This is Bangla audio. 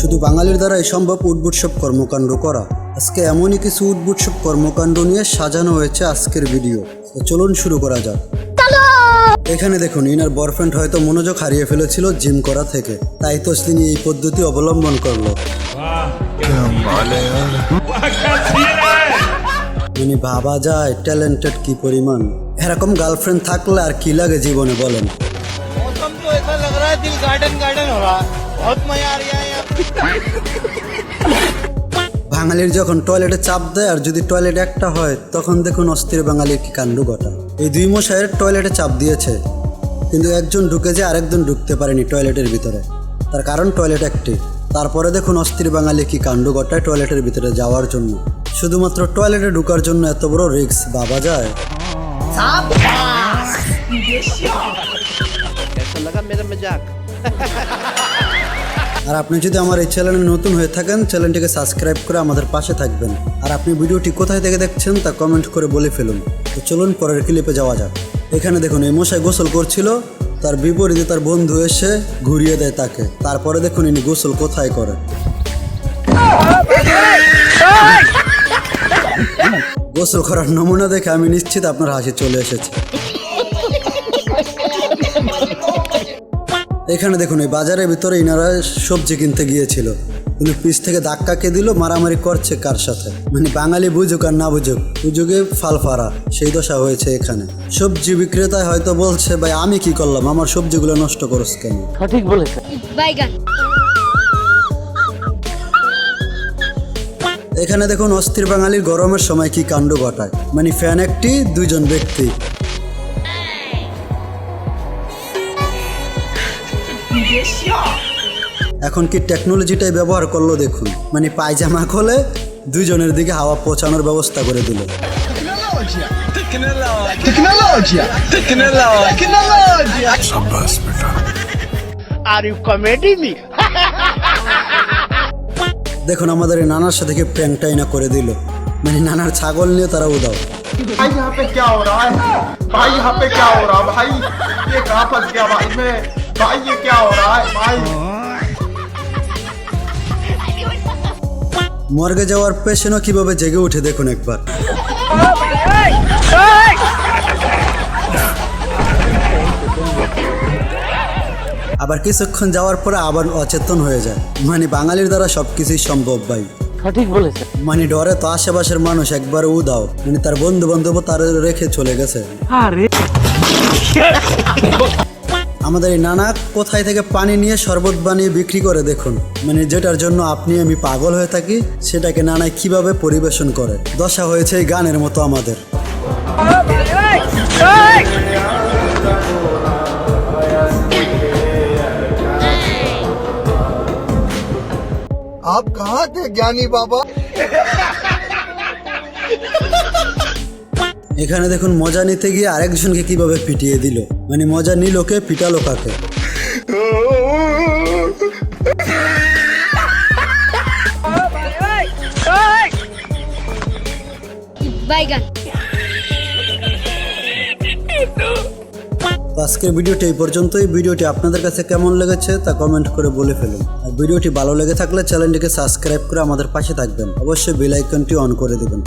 শুধু বাঙালির দ্বারাই সম্ভব উদ্ভুত সব কর্মকাণ্ড করা। আজকে এমনই কিছু উদ্ভুত সব কর্মকাণ্ড নিয়ে সাজানো হয়েছে আজকের ভিডিও। তো চলুন শুরু করা যাক। এখানে দেখুন ইনার বয়ফ্রেন্ড হয়তো মনোযোগ হারিয়ে ফেলেছিল জিম করা থেকে। তাই তো তিনি এই পদ্ধতি অবলম্বন করল। যিনি ভাবা যায় ট্যালেন্টেড কি পরিমাণ? এরকম গার্লফ্রেন্ড থাকলে আর কি লাগে জীবনে বলেন? বাঙালির যখন টয়লেটে চাপ দেয় আর যদি টয়লেট একটা হয় তখন দেখুন অস্থির বাঙালির কি কাণ্ড ঘটা। এই দুই মশাইয়ের টয়লেটে চাপ দিয়েছে। কিন্তু একজন ঢুকে যে আরেকজন ঢুকতে পারেনি টয়লেটের ভিতরে। তার কারণ টয়লেট একটি। তারপরে দেখুন অস্থির বাঙালি কি কাণ্ড ঘটায় টয়লেটের ভিতরে যাওয়ার জন্য। শুধুমাত্র টয়লেটে ঢুকার জন্য এত বড় রিক্স বাবা যায়। আর আপনি যদি আমার এই চ্যানেলে নতুন হয়ে থাকেন চ্যানেলটিকে সাবস্ক্রাইব করে আমাদের পাশে থাকবেন। আর আপনি ভিডিওটি কোথায় থেকে দেখছেন, তা কমেন্ট করে বলে ফেলুন। তো চলুন পরের ক্লিপে যাওয়া যাক। এখানে দেখুন, এই মশাই গোসল করছিল, তার বিপরীতে তার বন্ধু এসে ঘুরিয়ে দেয় তাকে। তারপরে দেখুন, ইনি গোসল কোথায় করে। গোসল করার নমুনা দেখে আমি নিশ্চিত আপনার হাসি চলে এসেছে। এখানে দেখুন এই বাজারের ভিতরে ইনারা সবজি কিনতে গিয়েছিল। কিন্তু পিস থেকে ধাক্কা কে দিল মারামারি করছে কার সাথে? মানে বাঙালি বুঝুক আর না বুঝুক সুযোগে ফালফারা সেই দশা হয়েছে এখানে। সবজি বিক্রেতায় হয়তো বলছে ভাই আমি কি করলাম? আমার সবজিগুলো নষ্ট করস কেন? সঠিক বাইগান। এখানে দেখুন অস্থির বাঙালির গরমের সময় কি কাণ্ড ঘটায়। মানে ফ্যান একটি দুইজন ব্যক্তি। এখন কি টেকনোলজিটাই ব্যবহার করল দেখুন। মানে পায়জামা খোলে দুইজনের দিকে হাওয়া পৌঁছানোর ব্যবস্থা করে দিল। আর ইউ কমেডি মি দেখুন আমাদের এই নানার সাথে কি প্র্যাঙ্কটাই না করে দিল মানে নানার ছাগল নিয়ে তারা উদাও भाई यहाँ पे क्या हो रहा है भाई यहाँ पे क्या हो रहा है भाई ये कहाँ फंस गया भाई मैं भाई ये क्या हो रहा है भाई মর্গে যাওয়ার পেশেন্টও কিভাবে জেগে উঠে দেখুন একবার আবার কিছুক্ষণ যাওয়ার পরে আবার অচেতন হয়ে যায়। মানে বাঙালির দ্বারা সবকিছুই সম্ভব ভাই। সঠিক বলেছে মানে ডরে তো আশেপাশের মানুষ একবার উদাও মানে তার বন্ধু বান্ধব তার রেখে চলে গেছে। আরে! আমাদের এই নানা কোথায় থেকে পানি নিয়ে শরবত বানিয়ে বিক্রি করে দেখুন। মানে যেটার জন্য আপনি আমি পাগল হয়ে থাকি সেটাকে নানায় কীভাবে পরিবেশন করে। দশা হয়েছে এই গানের মতো আমাদের। आप कहाँ थे ज्ञानी बाबा এখানে দেখুন মজা নিতে গিয়ে আরেকজনকে কিভাবে পিটিয়ে দিল মানে মজা নিল কে পিটালো কাকে তো আজকের ভিডিওটি এই পর্যন্তই। ভিডিওটি আপনাদের কাছে কেমন লেগেছে তা কমেন্ট করে বলে ফেলুন। আর ভিডিওটি ভালো লেগে থাকলে চ্যানেলটিকে সাবস্ক্রাইব করে আমাদের পাশে থাকবেন। অবশ্যই বেল আইকনটি অন করে দেবেন।